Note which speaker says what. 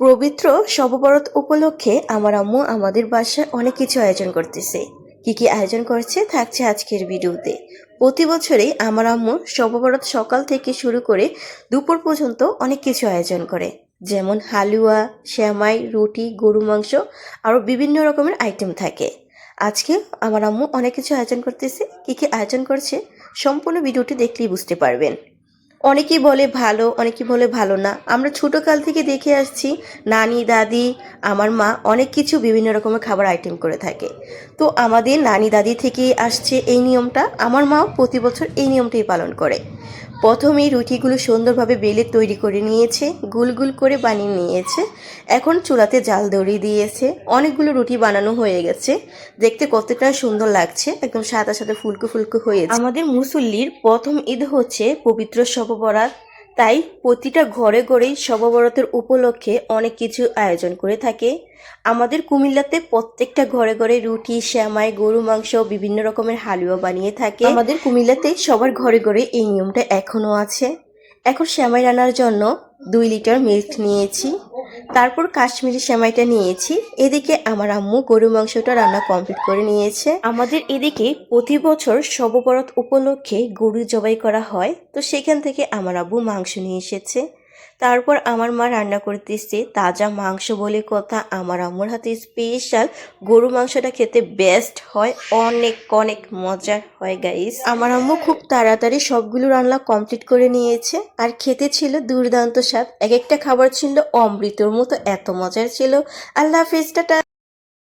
Speaker 1: পবিত্র শববরত উপলক্ষে আমার আম্মু আমাদের বাসায় অনেক কিছু আয়োজন করতেছে। কি কি আয়োজন করছে থাকছে আজকের ভিডিওতে। প্রতি বছরেই আমার আম্মু শববরত সকাল থেকে শুরু করে দুপুর পর্যন্ত অনেক কিছু আয়োজন করে। যেমন হালুয়া শ্যামাই রুটি গরু মাংস, আরও বিভিন্ন রকমের আইটেম থাকে। আজকে আমার আম্মু অনেক কিছু আয়োজন করতেছে, কি কি আয়োজন করছে সম্পূর্ণ ভিডিওটি দেখলেই বুঝতে পারবেন। অনেকেই বলে ভালো অনেকে বলে ভালো না। আমরা ছোটোকাল থেকে দেখে আসছি, নানি, দাদি, আমার মা অনেক কিছু বিভিন্ন রকমের খাবার আইটেম করে থাকে। তো আমাদের নানি, দাদি থেকেই আসছে এই নিয়মটা। আমার মাও প্রতি বছর এই নিয়মটাই পালন করে। প্রথমেই রুটিগুলো সুন্দরভাবে বেলে তৈরি করে নিয়েছে, গুল গুল করে বানিয়ে নিয়েছে। এখন চুলাতে জাল দড়িয়ে দিয়েছে। অনেকগুলো রুটি বানানো হয়ে গেছে। দেখতে কতটা সুন্দর লাগছে। একদম সাদা সাদা ফুলকো ফুলকো হয়েছে। আমাদের মুসল্লির প্রথম ঈদ হচ্ছে পবিত্র শববরাত তাই প্রতিটা ঘরে ঘরেই সবাবরতের উপলক্ষে অনেক কিছু আয়োজন করে থাকে। আমাদের কুমিল্লাতে প্রত্যেকটা ঘরে ঘরে রুটি শ্যামাই গরু মাংস, বিভিন্ন রকমের হালুয়া বানিয়ে থাকে। আমাদের কুমিল্লাতে সবার ঘরে ঘরে এই নিয়মটা এখনও আছে। এখন শ্যামাই রান্নার জন্য দুই লিটার মিল্ক নিয়েছি। তারপর কাশ্মীরি সেমাইটা নিয়েছি। এদিকে আমার আম্মু গরু মাংসটা রান্না কমপ্লিট করে নিয়েছে। আমাদের এদিকে প্রতি বছর শববরত উপলক্ষে গরু জবাই করা হয়। তো সেখান থেকে আমার আব্বু মাংস নিয়ে এসেছে। তারপর আমার মা রান্না করতেছে তাজা মাংস বলে কথা। আমার আম্মুর হাতে স্পেশাল গরু মাংসটা খেতে বেস্ট হয়। অনেক অনেক মজার হয় গাইস আমার আম্মু খুব তাড়াতাড়ি সবগুলো রান্না কমপ্লিট করে নিয়েছে। আর খেতে ছিল দুর্দান্ত স্বাদ। এক একটা খাবার ছিল অমৃতর মতো, এত মজার ছিল। আল্লাহ হাফিজ টাটা